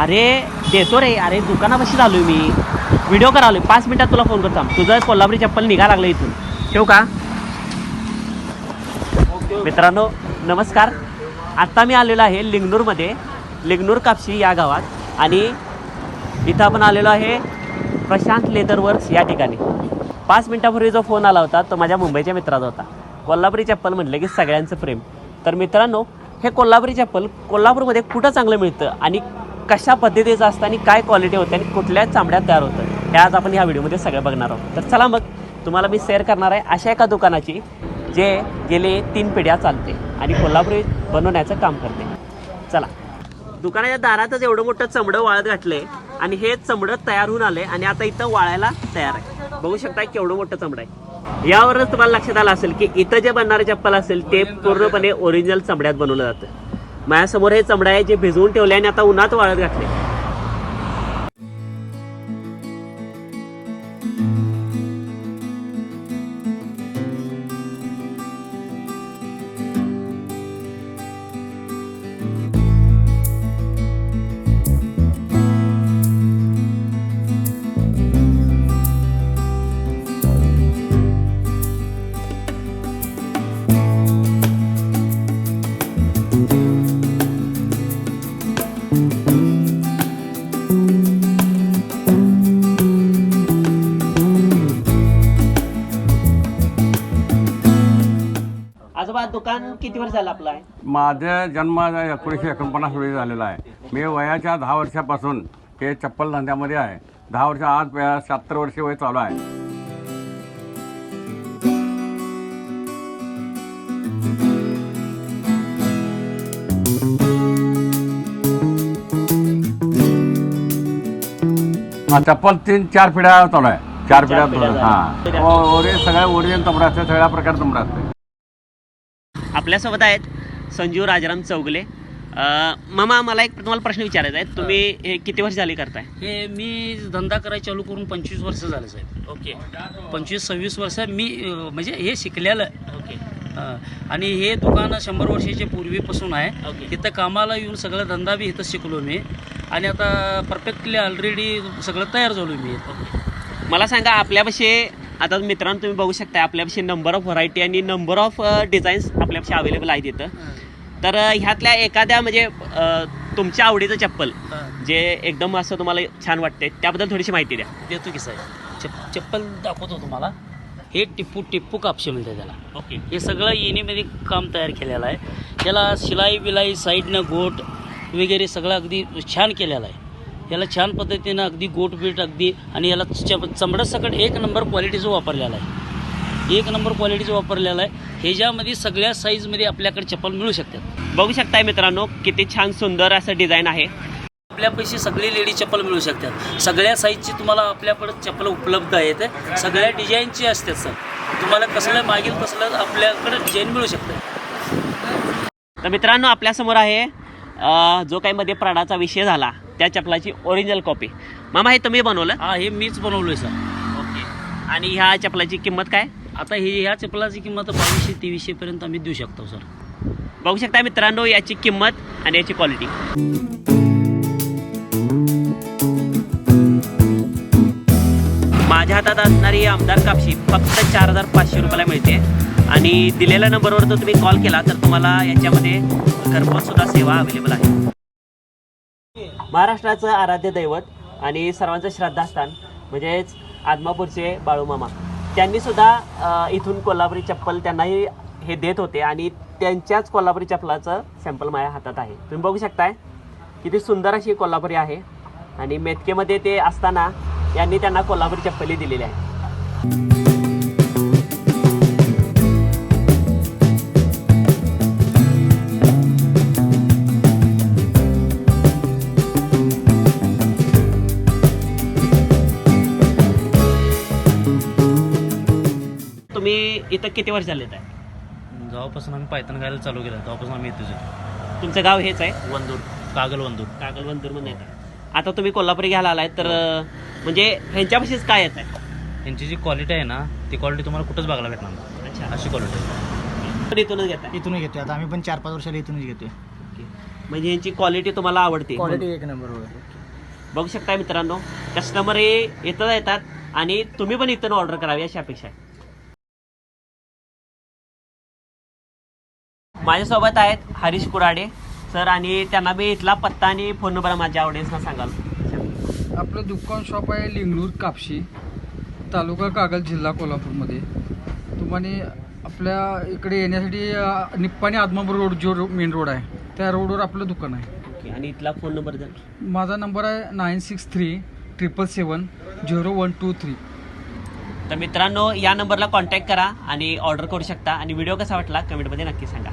अरे देतो रे. अरे दुकानापाशी झालोय मी. व्हिडिओ करालोय. पाच मिनिटात तुला फोन करतो तुझं कोल्हापुरी चप्पल निघा लागलं इथून. ठेवू का? मित्रांनो नमस्कार. आत्ता मी आलेलो आहे लिंगनूरमध्ये. लिंगनूर कापशी या गावात. आणि इथं आपण आलेलो आहे प्रशांत लेदर वर्क्स या ठिकाणी. पाच मिनटापूर्वी जो फोन आला होता तो माझ्या मुंबईच्या मित्राचा होता. कोल्हापुरी चप्पल म्हटलं की सगळ्यांचं प्रेम. तर मित्रांनो हे कोल्हापुरी चप्पल कोल्हापूरमध्ये कुठं चांगलं मिळतं आणि कशा पद्धतीचं असतं आणि काय क्वालिटी होते आणि कुठल्या चामड्यात तयार होतं हे आज आपण ह्या व्हिडिओमध्ये सगळं बघणार आहोत. तर चला मग तुम्हाला मी शेअर करणार आहे अशा एका दुकानाची जे गेले तीन पिढ्या चालते आणि कोल्हापुरी बनवण्याचं काम करते. चला. दुकानाच्या दारातच एवढं मोठं चमडं वाळत घातले आणि हे चमडं तयार होऊन आले आणि आता इथं वाळायला तयार आहे. बघू शकता केवढं मोठं चमडं आहे. यावरच तुम्हाला लक्षात आलं असेल की इथं जे बनणारे चप्पल असेल ते पूर्णपणे ओरिजिनल चमड्यात बनवलं जातं. माझ्यासमोर हे चमडा आहे जे भिजवून ठेवले आणि आता उन्हात वाळत घातले. दुकान किती वर्ष झालं आपलं आहे? माझा जन्म एकोणीसशे एकोणपन्नास रोजी झालेला आहे. मी वयाच्या दहा वर्षापासून हे चप्पल धंद्यामध्ये आहे. दहा वर्ष आज शहात्तर वर्ष वय चालू आहे. हा, चप्पल तीन चार पिढ्या चालू आहे. चार पिढ्या चालू झाल्या. हा ओरि सगळ्या ओरिजिनल तंबडा असते सगळ्या प्रकारचे तंबडा असते. आपल्यासोबत आहेत संजीव राजाराम चौगले. मामा मला एक तुम्हाला प्रश्न विचारायचा आहे. तुम्ही हे किती वर्ष झाली करताय? हे मी धंदा करायला चालू करून पंचवीस वर्ष झाले साहेब. ओके. पंचवीस सव्वीस वर्ष मी म्हणजे हे शिकलेलं ओके. आणि हे दुकान शंभर वर्षाच्या पूर्वीपासून आहे. ओके. तिथं कामाला येऊन सगळं धंदा बी इथं शिकलो मी. आणि आता परफेक्टली ऑलरेडी सगळं तयार झालो मी मला सांगा आपल्यापाशी आता मित्रांनो तुम्ही बघू शकता आपल्यापाशी नंबर ऑफ व्हरायटी आणि नंबर ऑफ डिझाईन्स आपल्यापाशी अवेलेबल आहेत इथं. तर ह्यातल्या एखाद्या म्हणजे तुमच्या आवडीचं चप्पल. जे एकदम असं तुम्हाला छान वाटते त्याबद्दल थोडीशी माहिती द्या. देतो की साहेब. चप चप्पल दाखवतो तुम्हाला. हे टिप्पू टिप्पू कापशे म्हणते त्याला. ओके. हे सगळं येणीमध्ये काम तयार केलेलं आहे. त्याला शिलाई बिलाई साईडनं गोट वगैरे सगळं अगदी छान केलेलं आहे. याला छान पद्धतीनं अगदी गोट बीट अगदी आणि याला च चमडं सकट एक नंबर क्वालिटीचं वापरलेलं आहे. एक नंबर क्वालिटीचं वापरलेलं आहे. ह्याच्यामध्ये सगळ्या साईजमध्ये आपल्याकडे चप्पल मिळू शकतात. बघू शकताय मित्रांनो किती छान सुंदर असं डिझाईन आहे. आपल्यापाशी सगळी लेडी चप्पल मिळू शकतात. सगळ्या साईजची तुम्हाला आपल्याकडे चप्पल उपलब्ध आहेत. सगळ्या डिझाईनची असतात सर तुम्हाला कसलं मागील तसलं आपल्याकडे डिझाईन मिळू शकतं. तर मित्रांनो आपल्यासमोर आहे जो काही मध्ये प्राडाचा विषय झाला. त्या चपलाची ओरिजिनल कॉपी मामा हे तुम्ही बनवलं? हा हे मीच बनवलोय सर. ओके. आणि ह्या चपलाची किंमत काय? आता ही ह्या चपलाची किंमत बावीसशे तेवीसशे पर्यंत आम्ही देऊ शकतो सर. बघू शकता मित्रांनो याची किंमत आणि याची क्वालिटी माझ्या हातात असणारी आमदार कापशी फक्त चार हजार पाचशे रुपयाला मिळते. आणि दिलेल्या नंबरवर जर तुम्ही कॉल केला तर तुम्हाला याच्यामध्ये घरपोच सुद्धा सेवा अवेलेबल आहे. महाराष्ट्राचं आराध्य दैवत आणि सर्वांचं श्रद्धास्थान म्हणजेच आदमापूरचे बाळूमामा त्यांनी सुद्धा इथून कोल्हापुरी चप्पल त्यांनाही हे देत होते आणि त्यांच्याच कोल्हापुरी चप्पलाचं सॅम्पल माझ्या हातात आहे. तुम्ही बघू शकताय किती सुंदर अशी कोल्हापुरी आहे. आणि मेतकेमध्ये ते असताना यांनी त्यांना कोल्हापुरी चप्पली दिलेली आहे. इथं किती वर्ष झाले आहे? जेव्हापासून आम्ही पायथन खायला चालू केलं तेव्हापासून आम्ही येतोच तुमचं गाव हेच आहे? वंदूर कागल वंदूर. कागलवंतूरमध्ये येतं आता तुम्ही कोल्हापुरी घ्यायला आलाय तर अं, म्हणजे ह्यांच्यापाशीच काय येत आहे? यांची जी क्वालिटी आहे ना ती क्वालिटी तुम्हाला कुठंच बघायला भेटणार नाही. अच्छा. अशी क्वालिटी आहे. पण इथूनच घेताय इथूनच घेतोय. आता आम्ही पण चार पाच वर्षाला इथूनच घेतोय. ओके. म्हणजे यांची क्वालिटी तुम्हाला आवडते. क्वालिटी एक नंबर बघू शकता मित्रांनो कस्टमर हे येतात येतात आणि तुम्ही पण इथून ऑर्डर करावी अशी अपेक्षा आहे. माझ्यासोबत आहेत हरीश कुराडे सर आणि त्यांना मी इथला पत्ता आणि फोन नंबर माझ्या ऑडियन्सना सांगाल. आपलं दुकान शॉप आहे लिंगणूर कापशी तालुका कागल जिल्हा कोल्हापूरमध्ये. तुम्हाला आपल्या इकडे येण्यासाठी निप्पाणी आदमापूर रोड जो रो- मेन रोड आहे त्या रोडवर आपलं दुकान आहे. ओके आणि इथला फोन नंबर द्या माझा नंबर आहे nine six three triple seven zero one two three तर मित्रांनो या नंबरला कॉन्टॅक्ट करा आणि ऑर्डर करू शकता. आणि व्हिडिओ कसा वाटला कमेंटमध्ये नक्की सांगा.